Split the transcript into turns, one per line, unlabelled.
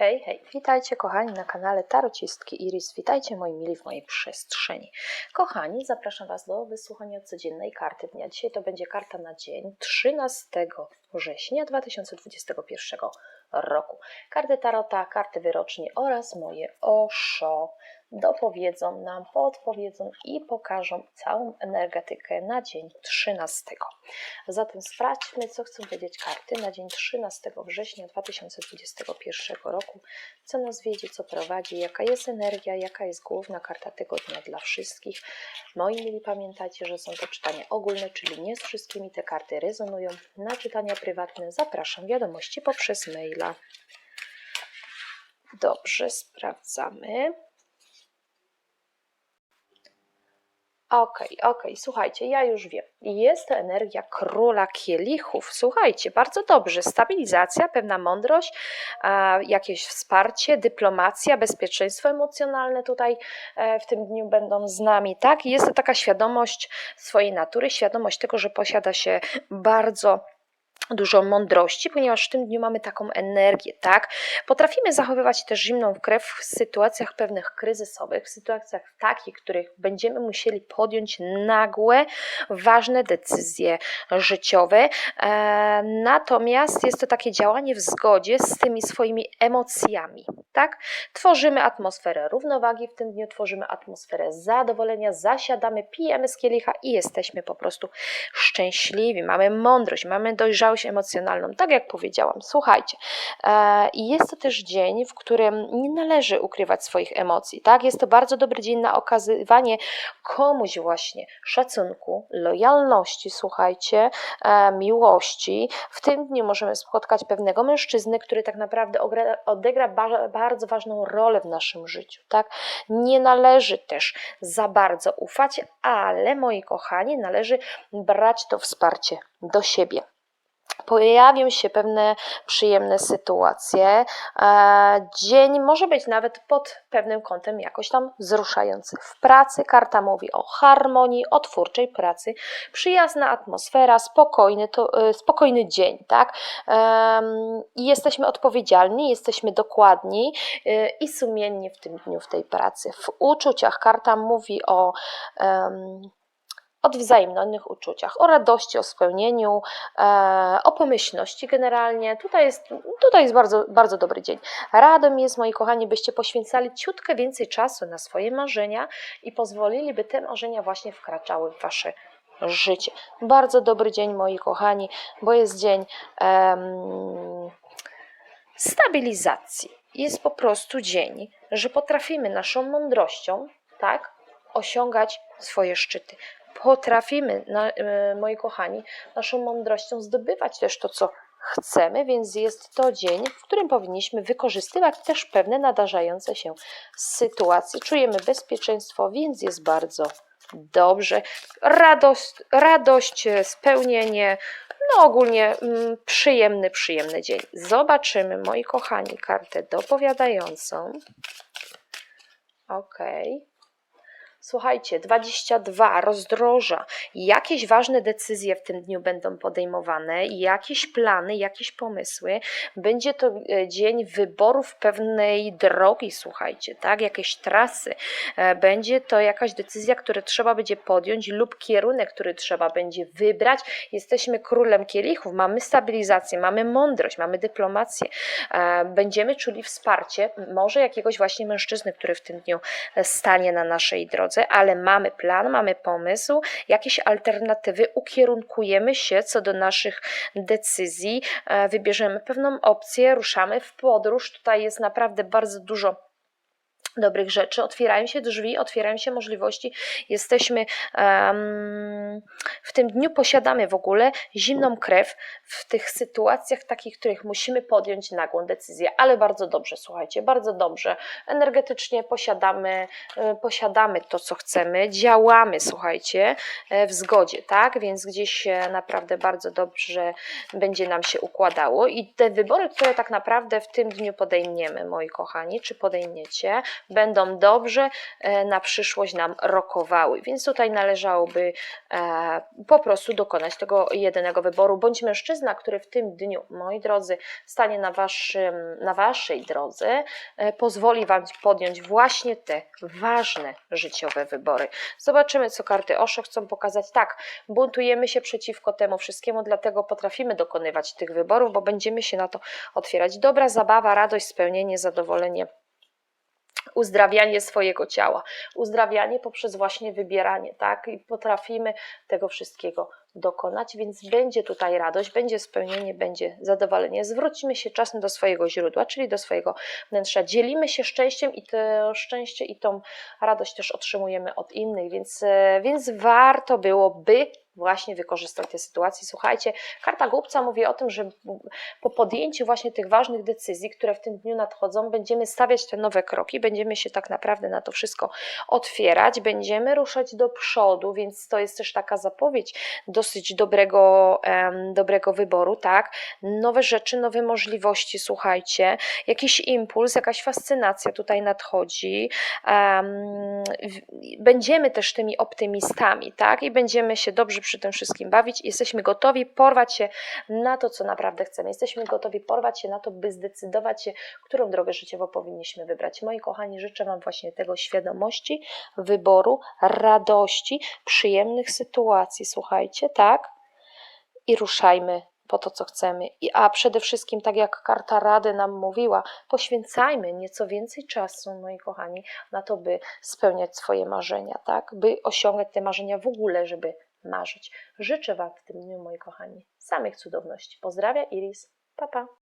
Hej, hej, witajcie kochani na kanale Tarocistki Iris, witajcie moi mili w mojej przestrzeni. Kochani, zapraszam Was do wysłuchania codziennej karty dnia. Dzisiaj to będzie karta na dzień 13 września 2021 roku. Karty Tarota, karty wyroczni oraz moje oszo dopowiedzą nam, podpowiedzą i pokażą całą energetykę na dzień 13. Zatem sprawdźmy, co chcą wiedzieć karty na dzień 13 września 2021 roku, co nas wiedzie, co prowadzi, jaka jest energia, jaka jest główna karta tego dnia dla wszystkich. Moi mili, pamiętajcie, że są to czytania ogólne, czyli nie z wszystkimi te karty rezonują. Na czytania prywatne zapraszam wiadomości poprzez maila. Dobrze, sprawdzamy. Okej, okej, słuchajcie, ja już wiem. Jest to energia króla kielichów. Słuchajcie, bardzo dobrze. Stabilizacja, pewna mądrość, jakieś wsparcie, dyplomacja, bezpieczeństwo emocjonalne tutaj e, w tym dniu będą z nami. Tak, jest to taka świadomość swojej natury, świadomość tego, że posiada się bardzo dużo mądrości, ponieważ w tym dniu mamy taką energię, tak? Potrafimy zachowywać też zimną krew w sytuacjach pewnych kryzysowych, w sytuacjach takich, w których będziemy musieli podjąć nagłe, ważne decyzje życiowe. E, natomiast jest to takie działanie w zgodzie z tymi swoimi emocjami, tak? Tworzymy atmosferę równowagi w tym dniu, tworzymy atmosferę zadowolenia, zasiadamy, pijemy z kielicha i jesteśmy po prostu szczęśliwi. Mamy mądrość, mamy dojrzałość emocjonalną, tak jak powiedziałam. Słuchajcie, e, jest to też dzień, w którym nie należy ukrywać swoich emocji, tak? Jest to bardzo dobry dzień na okazywanie komuś właśnie szacunku, lojalności, słuchajcie, e, miłości. W tym dniu możemy spotkać pewnego mężczyznę, który tak naprawdę odegra ba- bardzo ważną rolę w naszym życiu, tak? Nie należy też za bardzo ufać, ale moi kochani, należy brać to wsparcie do siebie pojawią się pewne przyjemne sytuacje. E, Dzień może być nawet pod pewnym kątem jakoś tam wzruszający. W pracy karta mówi o harmonii, o twórczej pracy, przyjazna atmosfera, spokojny, to, e, spokojny dzień, tak? Jesteśmy odpowiedzialni, jesteśmy dokładni e, i sumienni w tym dniu, w tej pracy. W uczuciach karta mówi o em, odwzajemnionych uczuciach, o radości, o spełnieniu, e, o pomyślności generalnie. Tutaj jest, tutaj jest bardzo, bardzo dobry dzień. Radą jest, moi kochani, byście poświęcali ciutkę więcej czasu na swoje marzenia i pozwolili, by te marzenia właśnie wkraczały w wasze życie. Bardzo dobry dzień, moi kochani, bo jest dzień stabilizacji. Jest po prostu dzień, że potrafimy naszą mądrością, tak, osiągać swoje szczyty potrafimy, na, e, moi kochani, naszą mądrością zdobywać też to, co chcemy, więc jest to dzień, w którym powinniśmy wykorzystywać też pewne nadarzające się sytuacje. Czujemy bezpieczeństwo, więc jest bardzo dobrze. Radość, radość spełnienie, no ogólnie mm, przyjemny, przyjemny dzień. Zobaczymy, moi kochani, kartę dopowiadającą. Okej. Okay. Słuchajcie, 22, rozdroża. Jakieś ważne decyzje w tym dniu będą podejmowane, jakieś plany, jakieś pomysły. Będzie to e, dzień wyborów pewnej drogi, słuchajcie, tak? Jakieś trasy. E, będzie to jakaś decyzja, którą trzeba będzie podjąć lub kierunek, który trzeba będzie wybrać. Jesteśmy królem kielichów, mamy stabilizację, mamy mądrość, mamy dyplomację. E, będziemy czuli wsparcie może jakiegoś właśnie mężczyzny, który w tym dniu stanie na naszej drodze drodze, ale mamy plan, mamy pomysł, jakieś alternatywy, ukierunkujemy się co do naszych decyzji, e, wybierzemy pewną opcję, ruszamy w podróż. Tutaj jest naprawdę bardzo dużo dobrych rzeczy, otwierają się drzwi, otwierają się możliwości. Jesteśmy um, w tym dniu posiadamy w ogóle zimną krew w tych sytuacjach takich, których musimy podjąć nagłą decyzję, ale bardzo dobrze, słuchajcie, bardzo dobrze. Energetycznie posiadamy, e, posiadamy to, co chcemy, działamy, słuchajcie, e, w zgodzie, tak? Więc gdzieś naprawdę bardzo dobrze będzie nam się układało i te wybory, które tak naprawdę w tym dniu podejmiemy, moi kochani, czy podejmiecie, będą dobrze e, na przyszłość nam rokowały. Więc tutaj należałoby e, po prostu dokonać tego jedynego wyboru, bądź mężczyzna, który w tym dniu, moi drodzy, stanie na, waszym, na waszej drodze, e, pozwoli wam podjąć właśnie te ważne życiowe wybory. Zobaczymy, co karty Osho chcą pokazać. Tak, buntujemy się przeciwko temu wszystkiemu, dlatego potrafimy dokonywać tych wyborów, bo będziemy się na to otwierać. Dobra zabawa, radość, spełnienie, zadowolenie uzdrawianie swojego ciała, uzdrawianie poprzez właśnie wybieranie, tak? I potrafimy tego wszystkiego dokonać, więc będzie tutaj radość, będzie spełnienie, będzie zadowolenie. Zwróćmy się czasem do swojego źródła, czyli do swojego wnętrza. Dzielimy się szczęściem i to szczęście i tą radość też otrzymujemy od innych, więc, e, więc warto byłoby właśnie wykorzystać tę sytuację. Słuchajcie, karta głupca mówi o tym, że po podjęciu właśnie tych ważnych decyzji, które w tym dniu nadchodzą, będziemy stawiać te nowe kroki, będziemy się tak naprawdę na to wszystko otwierać, będziemy ruszać do przodu, więc to jest też taka zapowiedź dosyć dobrego, em, dobrego wyboru, tak? Nowe rzeczy, nowe możliwości, słuchajcie, jakiś impuls, jakaś fascynacja tutaj nadchodzi. W- będziemy też tymi optymistami, tak? I będziemy się dobrze przy tym wszystkim bawić. Jesteśmy gotowi porwać się na to, co naprawdę chcemy. Jesteśmy gotowi porwać się na to, by zdecydować się, którą drogę życiową powinniśmy wybrać. Moi kochani, życzę Wam właśnie tego świadomości, wyboru, radości, przyjemnych sytuacji. Słuchajcie, tak? I ruszajmy po to, co chcemy. I, a przede wszystkim, tak jak karta Rady nam mówiła, poświęcajmy nieco więcej czasu, moi kochani, na to, by spełniać swoje marzenia, tak? By osiągać te marzenia w ogóle, żeby marzyć. Życzę Wam w tym dniu, moi kochani, samych cudowności. Pozdrawia Iris. Pa, pa.